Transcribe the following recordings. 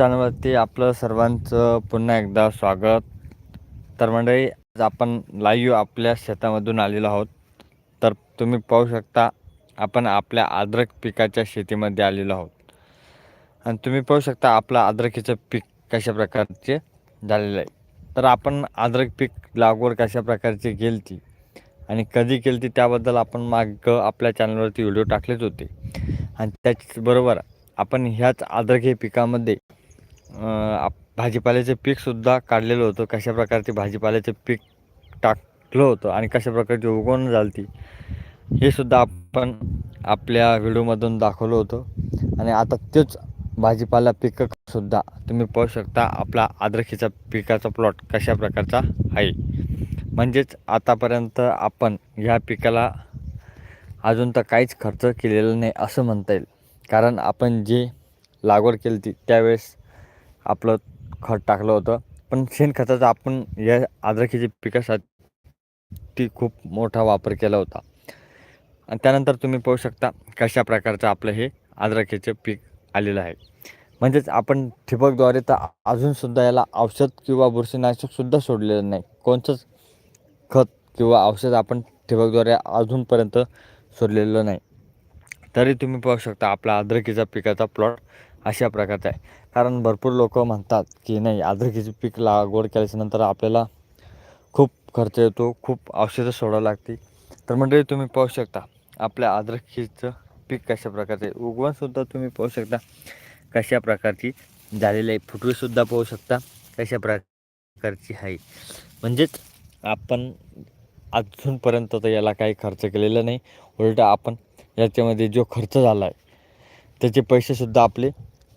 चॅनलवरती आपलं सर्वांचं पुन्हा एकदा स्वागत. तर मंडळी आज आपण लाईव्ह आपल्या शेतामधून आलेलो आहोत. तर तुम्ही पाहू शकता आपण आपल्या अद्रक पिकाच्या शेतीमध्ये आलेलो आहोत. आणि तुम्ही पाहू शकता आपलं अद्रकीचं पीक कशा प्रकारचे झालेलं आहे. तर आपण अद्रक पीक लागवड कशा प्रकारची केली आणि कधी केली त्याबद्दल आपण माग आपल्या चॅनलवरती व्हिडिओ टाकलेच होते. आणि त्याचबरोबर आपण ह्याच अद्रक हे पिकामध्ये आप भाजीपाल्याचं पीकसुद्धा काढलेलं होतं. कशा प्रकारचे भाजीपाल्याचं पीक टाकलं होतं आणि कशा प्रकारची उगवण झाली ती हे सुद्धा आपण आपल्या व्हिडिओमधून दाखवलं होतं. आणि आता तेच भाजीपाला पिकंसुद्धा तुम्ही पाहू शकता. आपला अद्रकीचा पिकाचा प्लॉट कशा प्रकारचा आहे. म्हणजेच आतापर्यंत आपण ह्या पिकाला अजून तर काहीच खर्च केलेला नाही असं म्हणता येईल. कारण आपण जे लागवड केली ती त्यावेळेस आपलं खत टाकलं होतं. पण शेणखताचा आपण या अद्रकीच्या पिकासाठी खूप मोठा वापर केला होता. आणि त्यानंतर तुम्ही पाहू शकता कशा प्रकारचं आपलं हे अद्रकीचं पीक आलेलं आहे. म्हणजेच आपण ठिबकद्वारे तर अजूनसुद्धा याला औषध किंवा बुरशीनाशकसुद्धा सोडलेलं नाही. कोणतंच खत किंवा औषध आपण ठिबकद्वारे अजूनपर्यंत सोडलेलं नाही. तरी तुम्ही पाहू शकता आपला अद्रकीचा पिकाचा प्लॉट अशा प्रकारचं आहे. कारण भरपूर लोक म्हणतात की नाही अद्रकीचं पीक लागवड केल्याच्यानंतर आपल्याला खूप खर्च येतो खूप औषधं सोडावं लागते. तर मंडळी तुम्ही पाहू शकता आपल्या अद्रकीचं पीक कशा प्रकारचं आहे. उगवणसुद्धा तुम्ही पाहू शकता कशा प्रकारची झालेली आहे. फुटवीसुद्धा पाहू शकता कशा प्रकारची आहे. म्हणजेच आपण अजूनपर्यंत तर याला काही खर्च केलेला नाही. उलट आपण याच्यामध्ये जो खर्च झाला आहे त्याचे पैसेसुद्धा आपले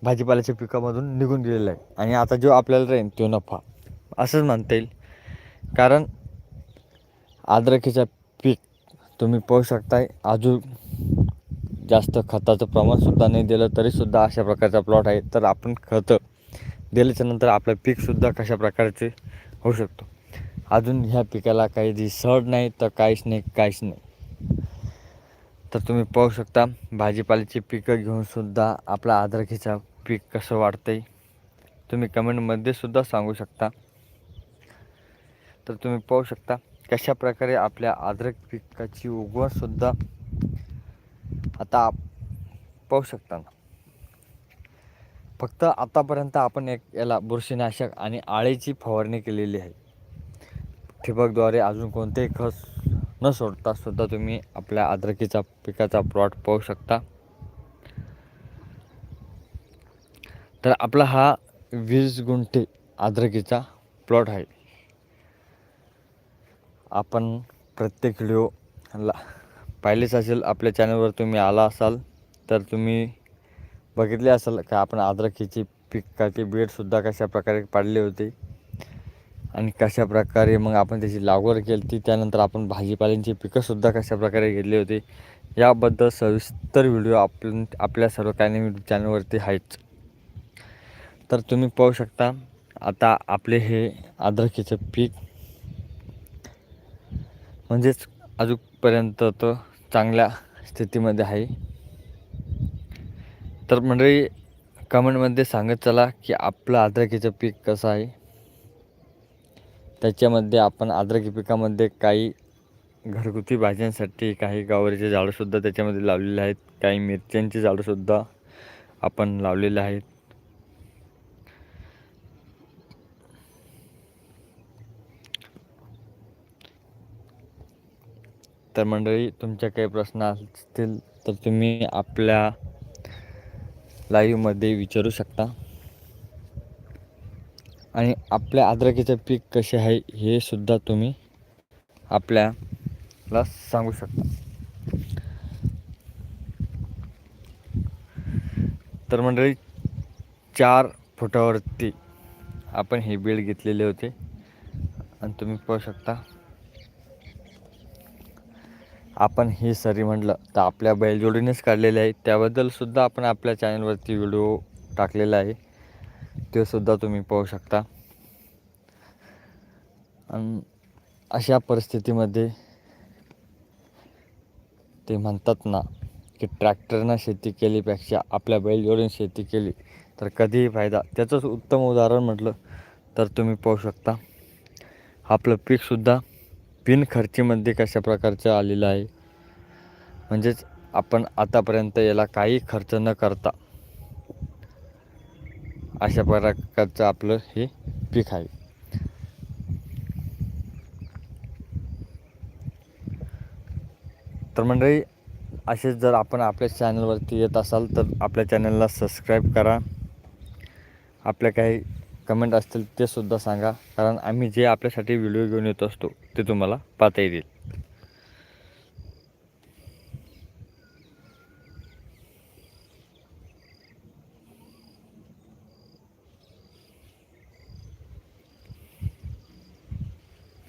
भाजीपाल्याच्या पिकामधून निघून गेलेला आहे. आणि आता जो आपल्याला राहील तो नफा. असंच म्हणता येईल. कारण अद्रकीचा पीक तुम्ही पाहू शकताय. अजून जास्त खताचं प्रमाणसुद्धा नाही दिलं तरीसुद्धा अशा प्रकारचा प्लॉट आहे. तर आपण खतं दिल्याच्यानंतर आपलं पीकसुद्धा कशा प्रकारचे होऊ शकतो? अजून ह्या पिकाला काही सड नाही तर काहीच नाही काहीच नाही. तर तुम्ही पाहू शकता भाजीपाल्याची पिकं घेऊनसुद्धा आपला अद्रकीचा पीक कसं वाढतं आहे तुम्ही कमेंटमध्ये सुद्धा सांगू शकता. तर तुम्ही पाहू शकता कशा प्रकारे आपल्या अद्रक पिकाची उगवणसुद्धा आता आप पाहू शकता ना. फक्त आतापर्यंत आपण एक याला बुरशीनाशक आणि आळीची फवारणी केलेली आहे. ठिबकद्वारे अजून कोणतेही खत न सोडता सुद्धा तुम्ही आपल्या अद्रकीचा पिकाचा प्लॉट पाहू शकता. तर आपला हा वीस गुंठे अद्रकीचा प्लॉट आहे. आपण प्रत्येक व्हिडिओ ला पाहिलेच असेल आपल्या चॅनलवर तुम्ही आला असाल तर तुम्ही बघितले असाल का आपण अद्रकीची पिकाची बेडसुद्धा कशा प्रकारे पाडले होते आणि कशा प्रकारे मग आपण त्याची लागवड केली होती त्यानंतर आपण भाजीपाल्यांची पिकंसुद्धा कशा प्रकारे घेतली होती याबद्दल सविस्तर व्हिडिओ आपण आपल्या सर्व काही चॅनलवरती आहेच तर तुम्ही पाहू शकता आता आपले हे अद्रकीचं पीक म्हणजेच अजूनपर्यंत तर चांगल्या स्थितीमध्ये आहे. तर मंडळी कमेंटमध्ये सांगत चला की आपलं अद्रकीचं पीक कसं आहे. त्याच्यामध्ये आपण अद्रकी पिकामध्ये काही घरगुती भाज्यांसाठी काही गावरीचे झाडंसुद्धा त्याच्यामध्ये लावलेले आहेत. काही मिरच्यांची झाडंसुद्धा आपण लावलेले आहेत. तर मंडळी तुमच्या काही प्रश्न असतील तर तुम्ही आपल्या लाईव्हमध्ये विचारू शकता. आणि आपल्या अद्रकीचं पीक कसे आहे हे सुद्धा तुम्ही आपल्याला सांगू शकता. तर मंडळी चार फुटावरती आपण हे बेड घेतलेले होते. आणि तुम्ही पाहू शकता आपण ही सरी म्हटलं तर आपल्या बैलजोडीनेच काढलेले आहे त्याबद्दलसुद्धा आपण आपल्या चॅनलवरती व्हिडिओ टाकलेला आहे. तो सुद्धा तुम्ही पाहू शकता. आणि अशा परिस्थितीमध्ये ते म्हणतात ना की ट्रॅक्टरनं शेती केलीपेक्षा आपल्या बैलजोडीने शेती केली तर कधीही फायदा. त्याचंच उत्तम उदाहरण म्हटलं तर तुम्ही पाहू शकता. आपलं पीकसुद्धा बिनखर्चीमध्ये कशा प्रकारचं आलेलं आहे? म्हणजेच आपण आतापर्यंत याला काही खर्च न करता अशा प्रकारचं आपलं हे पीक आहे. तर मंडळी असेच जर आपण आपल्या चॅनलवरती येत असाल तर आपल्या चॅनलला सबस्क्राईब करा. आपल्या काही कमेंट असतील ते सुद्धा सांगा. कारण आम्ही जे आपल्यासाठी व्हिडिओ घेऊन येत असतो ते तुम्हाला पाहता येतील.